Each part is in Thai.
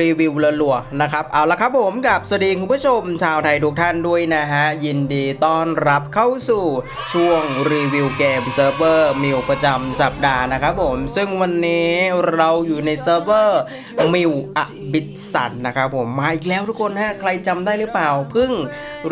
รีวิวลัวๆนะครับ เอาละครับผมกับสวัสดีคุณผู้ชม ชาวไทยทุกท่านด้วยนะฮะ ยินดีต้อนรับเข้าสู่ช่วงรีวิวเกมเซิร์ฟเวอร์มิวประจำสัปดาห์นะครับผม ซึ่งวันนี้เราอยู่ในเซิร์ฟเวอร์มิวอะบิสสันนะครับผม มาอีกแล้วทุกคนฮะ ใครจำได้หรือเปล่า เพิ่ง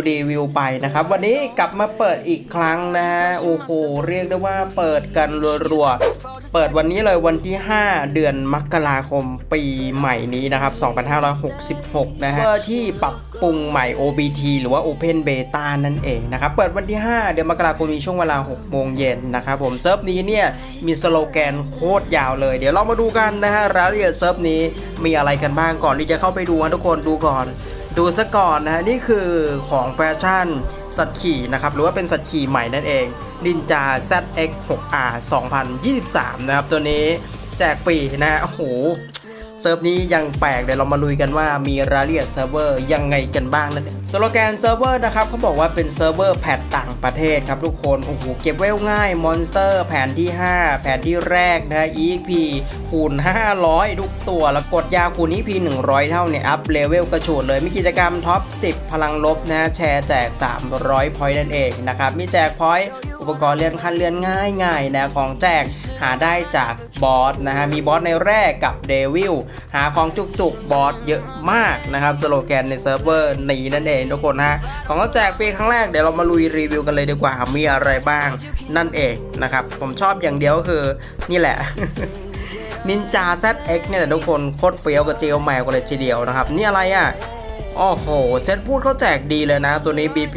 รีวิวไปนะครับ วันนี้กลับมาเปิดอีกครั้งนะฮะ โอ้โห เรียกได้ว่าเปิดกันรัวๆ เปิดวันนี้เลยวันที่ 5 เดือนมกราคมปีใหม่นี้นะครับ2566 นะฮะเพื่อที่ปรับปรุงใหม่ OBT หรือว่า Open Beta นั่นเองนะครับ เปิดวันที่ 5 เดือนมกราคมมีช่วงเวลา 6 โมงเย็นนะครับผมเซิร์ฟนี้เนี่ย มีสโลแกนโคตรยาวเลย เดี๋ยวเรามาดูกันนะฮะรายละเอียดเซิร์ฟนี้มีอะไรกันบ้างก่อนที่จะเข้าไปดูนะทุกคนดูก่อน ดูซะก่อนนะฮะนี่คือของแฟชั่นสัตว์ขี่นะครับหรือว่าเป็นสัตว์ขี่ใหม่นั่นเองนินจา ZX 6R 2023 นะครับตัวนี้แจกปีนะฮะโอ้โห เซิร์ฟนี้ยังแปลกเดี๋ยวเรามาลุยกันว่ามีรายละเอียดเซิร์ฟเวอร์ยังไงกันบ้างนั่นเองสโลแกนเซิร์ฟเวอร์นะครับเขาบอกว่าเป็นเซิร์ฟเวอร์แพทต่างประเทศครับทุกคนโอ้โหเก็บเวลง่ายมอนสเตอร์แผนที่ 5 แผนที่แรกนะ EP คูณ 500 ทุกตัว แล้วกดยาคูณ EP 100 เท่าเนี่ยอัพเลเวลกระโฉดเลยมีกิจกรรมท็อป 10 พลังลบนะแชร์แจก 300 พอยต์นั่นเองนะครับมีแจกพอยต์ อุปกรณ์เลื่อนขั้นเลื่อนง่ายง่ายๆนะของแจกหาได้จากบอสนะฮะมีบอสในแรกกับเดวิลหาของจุกๆบอสเยอะมากนะครับสโลแกนในเซิร์ฟเวอร์นี้นั่นเองทุกคนนะของแจกปีครั้งแรกเดี๋ยวเรามาลุยรีวิวกันเลยดีกว่ามีอะไรบ้างนั่นเองนะครับผมชอบอย่างเดียวก็คือนี่แหละนินจา ZX เนี่ยทุกคนโคตรเฟี้ยวกับเจลแมวกันเลยทีเดียวนะครับ นี่อะไรอะ โอ้โห เซตพูดเขาแจกดีเลยนะ ตัวนี้ BP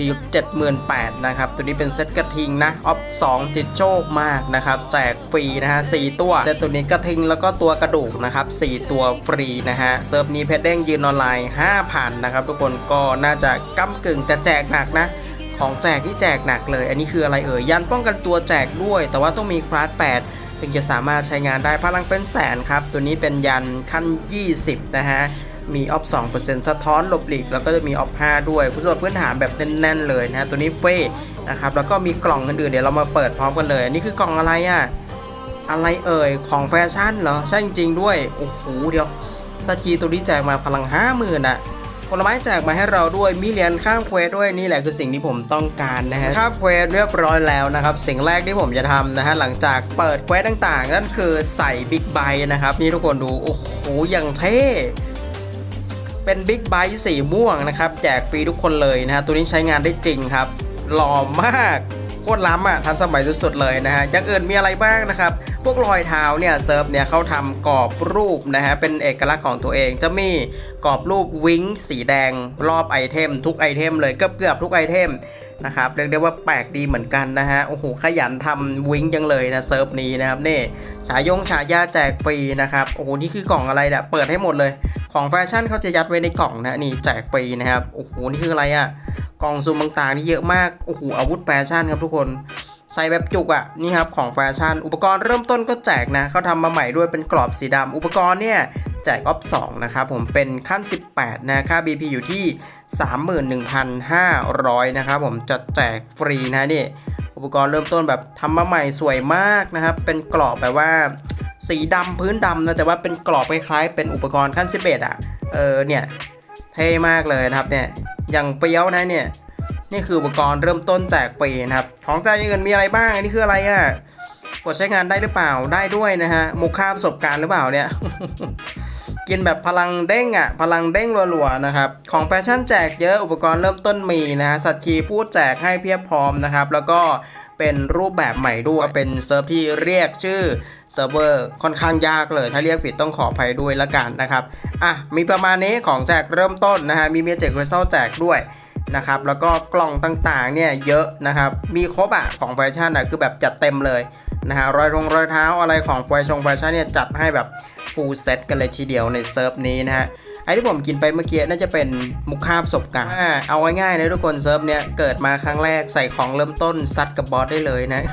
78,000นะครับ ตัวนี้เป็นเซตกระทิงนะออฟ2ติดโชคมากนะครับ แจกฟรีนะฮะ4ตัว เซตตัวนี้กระทิงแล้วก็ตัวกระดูกนะครับ4ตัวฟรีนะฮะ เซิร์ฟนี้เพชรเด้งยืนออนไลน์ 5,000นะครับทุกคนก็น่าจะก้ากึ่งแต่แจกหนักนะของแจกที่แจกหนักเลย อันนี้คืออะไรเอ่ยยันป้องกันตัวแจกด้วย แต่ว่าต้องมีคลาส8ถึงจะสามารถใช้งานได้พลังเป็นแสนครับ ตัวนี้เป็นยันขั้น 20 นะฮะ มีออฟ2%สะท้อนหลบหลีกแล้วก็จะมีออฟ5ด้วยคุณสมบัติพื้นฐานแบบแน่นๆเลยนะตัวนี้เฟ่นะครับแล้วก็มีกล่องอื่นๆเดี๋ยวเรามาเปิดพร้อมกันเลยอันนี้คือกล่องอะไรอะ่ะอะไรเอ่ยของแฟชั่นเหรอใช่จริงๆด้วยโอ้โหเดี๋ยวสกีตัวนี้แจกมาพลัง 50,000อะผลไม้แจกมาให้เราด้วยมีเหรียญข้ามเควสด้วยนี่แหละคือสิ่งที่ผมต้องการนะฮะข้ามเควสเรียบร้อยแล้วนะครับสิ่งแรกที่ผมจะทำนะฮะหลังจากเปิดเควสต่างๆ นั่นคือใส่บิ๊กไบนะครับนี่ทุกคนดูโอ้โหอย่างเท่ เป็นบิ๊กไบค์สีม่วงนะครับ แจกฟรีทุกคนเลยนะฮะตัวนี้ใช้งานได้จริงครับ หล่อมากโคตรล้ำอะทันสมัยสุดๆเลยนะฮะอย่างอื่นมีอะไรบ้างนะครับ พวกรอยเท้าเนี่ยเซิร์ฟเนี่ยเขาทำกรอบรูปนะฮะเป็นเอกลักษณ์ของตัวเองจะมีกรอบรูปวิงสีแดง รอบไอเทม ทุกไอเทมเลยเกือบเกือบๆทุกไอเทม นะครับเรียกได้ว่าแปลกดีเหมือนกันนะฮะโอ้โหขยันทำวิงจังเลยนะเซิร์ฟนี้นะครับนี่ฉายงฉายาแจกฟรีนะครับโอ้โหนี่คือกล่องอะไรเนี่ยเปิดให้หมดเลยของแฟชั่นเขาจะยัดไว้ในกล่องนะนี่แจกฟรีนะครับโอ้โหนี่คืออะไรอะ่ะกล่องซูมต่างๆนี่เยอะมากโอ้โหอาวุธแฟชั่นครับทุกคนใส่แบบจุกอะ่ะนี่ครับของแฟชั่น อุปกรณ์เริ่มต้นก็แจกนะเขาทำมาใหม่ด้วยเป็นกรอบสีดำอุปกรณ์เนี่ย จกออฟ2นะครับผมเป็นขั้น 18 นะค่า BP อยู่ที่ 31,500 นะครับผมจะแจกฟรีนะนี่อุปกรณ์เริ่มต้นแบบทำมาใหม่สวยมากนะครับ เป็นกรอบแบบว่าสีดำพื้นดำนะแต่ว่าเป็นกรอบคล้ายๆ เป็นอุปกรณ์ขั้น 11 อะ เออเนี่ยเท่มากเลยนะครับเนี่ยอย่างเปี้ยวนะเนี่ยนี่คืออุปกรณ์เริ่มต้นแจกฟรีนะครับ ของแจกอย่างอื่นมีอะไรบ้างอันนี้คืออะไรอะ่ะกดใช้งานได้หรือเปล่าได้ด้วยนะฮะมุกค่าประสบการณ์หรือเปล่าเนี่ย กินแบบพลังเด้งอะ่ะ พลังเด้งรัวๆนะครับ ของแฟชั่นแจกเยอะอุปกรณ์เริ่มต้นมีนะฮะสัตว์ชีพูดแจกให้เพียบพร้อมนะครับ แล้วก็เป็นรูปแบบใหม่ด้วยเป็นเซิร์ฟที่เรียกชื่อเซิร์ฟเวอร์ค่อนข้างยากเลย ถ้าเรียกผิดต้องขออภัยด้วยละกันนะครับอะมีประมาณนี้ของแจกเริ่มต้นนะฮะมีเมียเจกเรซัลแจกด้วยนะครับแล้วก็กล่องต่างๆเนี่ยเยอะนะครับมีครบอะของแฟชั่นอะคือแบบจัดเต็มเลยนะฮะรอยรงรอยเท้าอะไรของแฟชั่นแฟชั่นเนี่ยจัดให้แบบ ฟูลเซตกันเลยทีเดียวในเซิร์ฟนี้นะฮะไอ้ที่ผมกินไปเมื่อกี้น่าจะเป็นมุกคาบประสบการ์เอาง่ายๆนะทุกคนเซิร์ฟเนี่ยเกิดมาครั้งแรกใส่ของเริ่มต้นซัดกับบอสได้เลยนะ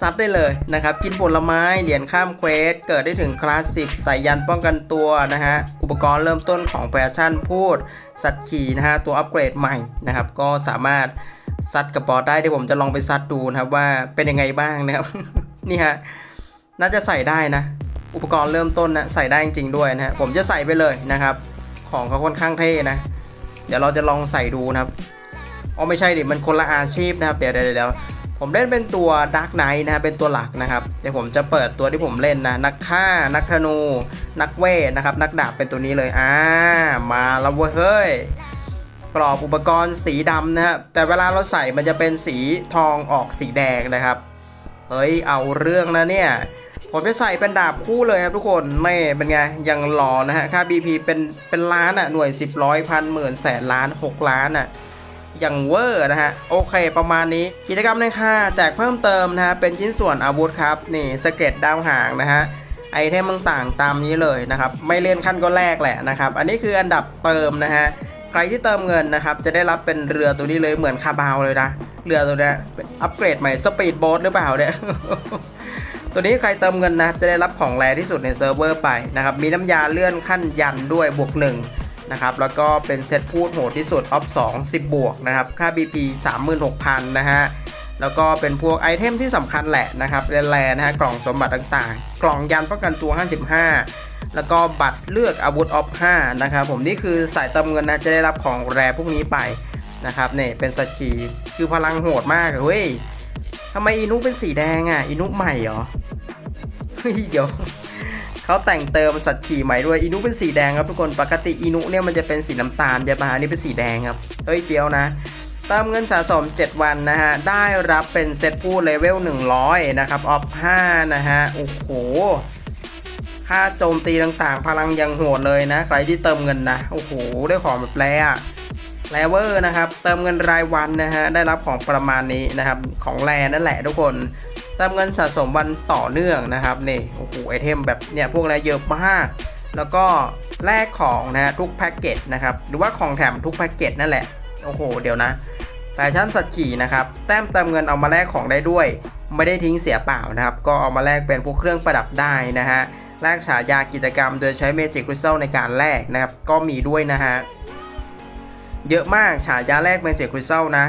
ซัดได้เลยนะครับ กินผลไม้เหรียญข้ามเควส เกิดได้ถึงคลาสสิบใส่ยันป้องกันตัวนะฮะ อุปกรณ์เริ่มต้นของแฟชั่นพูด สัตว์ขี่นะฮะ ตัวอัปเกรดใหม่นะครับ ก็สามารถซัดกับบอสได้เดี๋ยวผมจะลองไปซัดดูนะครับว่าเป็นยังไงบ้างนะครับ นี่ฮะ น่าจะใส่ได้นะ อุปกรณ์เริ่มต้นนะใส่ได้จริงๆด้วยนะฮะผมจะใส่ไปเลยนะครับ ของเขาค่อนข้างเท่นะ เดี๋ยวเราจะลองใส่ดูนะครับอ๋อไม่ใช่ดิมันคนละอาชีพนะครับเดี๋ยวเดี๋ยวเดี๋ยวผมเล่นเป็นตัวด a r k กไน t นะฮะเป็นตัวหลักนะครับ เดี๋ยวผมจะเปิดตัวที่ผมเล่นนะ นักฆ่า นักธนู นักเวทนะครับ นักดาบเป็นตัวนี้เลย อ่า มาแล้วเว้ยเฮ้ย กรอบอุปกรณ์สีดำนะครับ แต่เวลาเราใส่มันจะเป็นสีทองออกสีแดงนะครับ เฮ้ย เอาเรื่องนะเนี่ย ผมจะใส่เป็นดาบคู่เลยครับทุกคนไม่เป็นไงยังหล่อนะฮะค่า BP เป็นเป็นล้านอะ่ะหน่วย 10ร้อยพันหมื่นแสนล้าน6ล้านอะ่ะอย่างเวอร์นะฮะโอเคประมาณนี้กิจกรรมในค่าแจกเพิ่มเติมนะฮะเป็นชิ้นส่วนอาวุธครับนี่สเก็ตดาวหางนะฮะไอเทมต่างๆตามนี้เลยนะครับไม่เลื่อนขั้นก็แรกแหละนะครับอันนี้คืออันดับเติมนะฮะใครที่เติมเงินนะครับจะได้รับเป็นเรือตัวนี้เลยเหมือนคาบาวเลยนะเรือตัวนี้เป็นอัปเกรดใหม่สปีดโบ๊ทหรือเปล่าเนี่ย ตัวนี้ใครเติมเงินนะจะได้รับของแรที่สุดในเซิร์ฟเวอร์ไปนะครับมีน้ำยาเลื่อนขั้นยันด้วยบวก1นะครับแล้วก็เป็นเซตพูดโหดที่สุดออฟ2 10 บวกนะครับค่า BP 36,000นะฮะแล้วก็เป็นพวกไอเทมที่สำคัญแหละนะครับแร่นะฮะกล่องสมบัติต่างๆ กล่องยันป้องกันตัว 55 แล้วก็บัตรเลือกอาวุธออฟ5นะครับผมนี่คือสายเติมเงินนะจะได้รับของแรพวกนี้ไปนะครับเนี่ยเป็นสกีคือพลังโหดมากเฮ้ยทำไมอินุเป็นสีแดงอะอินุใหม่เหรอ เดี๋ยวเขาแต่งเติมสัตว์ขี่ใหม่ด้วยอินุเป็นสีแดงครับทุกคนปกติอินุเนี่ยมันจะเป็นสีน้ำตาลใช่ปะอันนี่เป็นสีแดงครับเฮ้ยเปียวนะเติมเงินสะสม 7 วันนะฮะ ได้รับเป็นเซตพูดเลเวล 100 นะครับ ออฟ 5 นะฮะ โอ้โห ค่าโจมตีต่างๆ พลังยังโหดเลยนะ ใครที่เติมเงินนะ โอ้โห ได้ของแบบแร่อะแลเวอร์นะครับ เติมเงินรายวันนะฮะ ได้รับของประมาณนี้นะครับ ของแรนั่นแหละทุกคน เติมเงินสะสมวันต่อเนื่องนะครับนี่โอ้โหไอเทมแบบเนี่ยพวกนี้เยอะมาก แล้วก็แลกของนะฮะทุกแพ็กเกจนะครับหรือว่าของแถมทุกแพ็กเกจนั่นแหละโอ้โหเดี๋ยวนะแฟชั่นสัตว์ขี่นะครับแต้มเติมเงินเอามาแลกของได้ด้วย ไม่ได้ทิ้งเสียเปล่านะครับ ก็เอามาแลกเป็นพวกเครื่องประดับได้นะฮะแลกฉายากิจกรรม โดยใช้เมจิกคริสตัลในการแลกนะครับก็มีด้วยนะฮะเยอะมากฉายาแรกเป็นเจคริสตัลนะ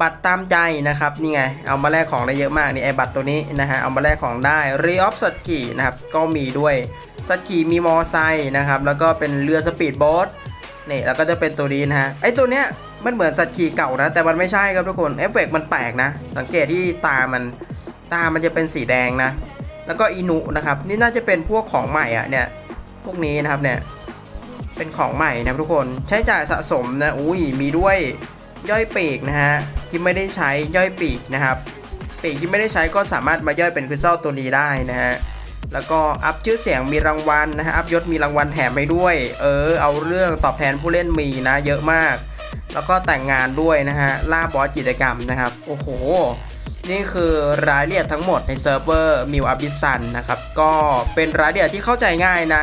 บัตรตามใจนะครับนี่ไง เอามาแลกของได้เยอะมากนี่ไอบัตรตัวนี้นะฮะเอามาแลกของได้รีออฟสัตขี่นะครับก็มีด้วยสัตขี่มีมอไซค์นะครับแล้วก็เป็นเรือสปีดโบ๊ทนี่แล้วก็จะเป็นตัวนี้นะฮะไอตัวเนี้ยมันเหมือนสัตว์ขี่เก่านะ แต่มันไม่ใช่ครับทุกคนเอฟเฟกต์มันแปลกนะ สังเกตที่ตามันตามันจะเป็นสีแดงนะ แล้วก็อินุนะครับ นี่น่าจะเป็นพวกของใหม่อะเนี่ยพวกนี้นะครับเนี่ยเป็นของใหม่นะทุกคนใช้จ่ายสะสมนะอุ้ยมีด้วย ย่อยปีกนะฮะที่ไม่ได้ใช้ย่อยปีกนะครับ ปีกที่ไม่ได้ใช้ก็สามารถมาย่อยเป็นคริสตัลตัวนี้ได้นะฮะแล้วก็อัพชื่อเสียงมีรางวัลนะฮะอัพยศมีรางวัลแถมไปด้วย เออ เอาเรื่องตอบแทนผู้เล่นมีนะเยอะมาก แล้วก็แต่งงานด้วยนะฮะล่าบอสกิจกรรมนะครับ โอ้โห นี่คือรายละเอียดทั้งหมดในเซิร์ฟเวอร์มิวอ b บิสันนะครับ ก็เป็นรายละเอียดที่เข้าใจง่ายนะ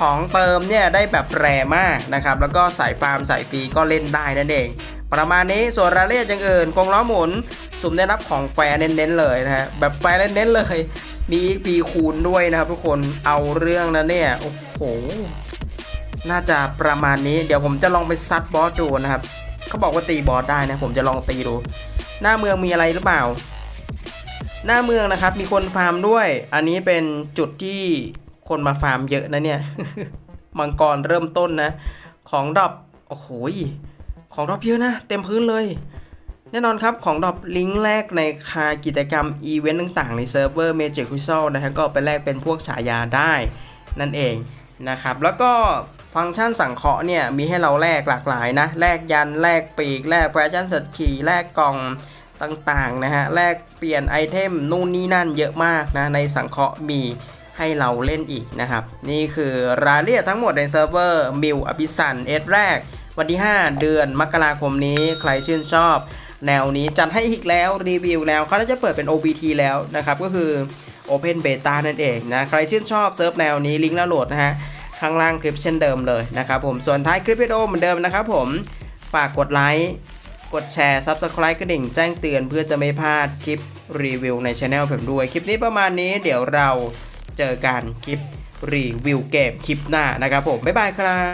ของเติมเนี่ยได้แบบแรมากนะครับ แล้วก็สายฟาร์มสายฟรีก็เล่นได้นั่นเอง ประมาณนี้ส่วนรายละเอียดอย่างอื่นกงล้อหมุน สุ่มได้รับของแฟร์เน้นๆเลยนะฮะแบบแฟร์เน้นๆเลยมี XP คูณด้วยนะครับทุกคนเอาเรื่องนะเนี่ยโอ้โหน่าจะประมาณนี้เดี๋ยวผมจะลองไปซัดบอสดูนะครับเขาบอกว่าตีบอสได้นะผมจะลองตีดู หน้าเมืองมีอะไรหรือเปล่า หน้าเมืองนะครับมีคนฟาร์มด้วย อันนี้เป็นจุดที่คนมาฟาร์มเยอะนะเนี่ยมังกรเริ่มต้นนะ ของดรอปโอ้โห ของดรอปเยอะนะ เต็มพื้นเลย แน่นอนครับของดรอปลิงก์แรกในคากิจกรรมอีเวนต์ต่างๆ ในเซิร์ฟเวอร์ Magic Crystal นะฮะก็ไปแลกเป็นพวกฉายาได้นั่นเองนะครับ แล้วก็ฟังก์ชันสังเคราะห์เนี่ยมีให้เราแลกหลากหลายนะแลกยันแลกปีกแลกแฟชั่นสัตว์ขี่แลกกล่องต่างๆนะฮะแลกเปลี่ยนไอเทมนู่นนี่นั่นเยอะมากนะในสังเคราะห์มีให้เราเล่นอีกนะครับ นี่คือรายละเอียดทั้งหมดในเซิร์ฟเวอร์มิวอภิสันเอสแรก วันที่ 5 เดือนมกราคมนี้ใครชื่นชอบ แนวนี้จัดให้อีกแล้วรีวิวแล้วเขาจะเปิดเป็น OBT แล้วนะครับ ก็คือ Open Beta นั่นเองนะใครชื่นชอบเซิร์ฟแนวนี้ลิงก์แล้วโหลดนะฮะข้างล่างคลิปเช่นเดิมเลยนะครับผมส่วนท้ายคลิปวิดีโอเหมือนเดิมนะครับผมฝากกดไลค์กดแชร์ Subscribe กระดิ่งแจ้งเตือนเพื่อจะไม่พลาดคลิปรีวิวในช anel ผมด้วย คลิปนี้ประมาณนี้เดี๋ยวเราเจอกันคลิปรีวิวเกมคลิปหน้านะครับผม บ๊ายบายครับ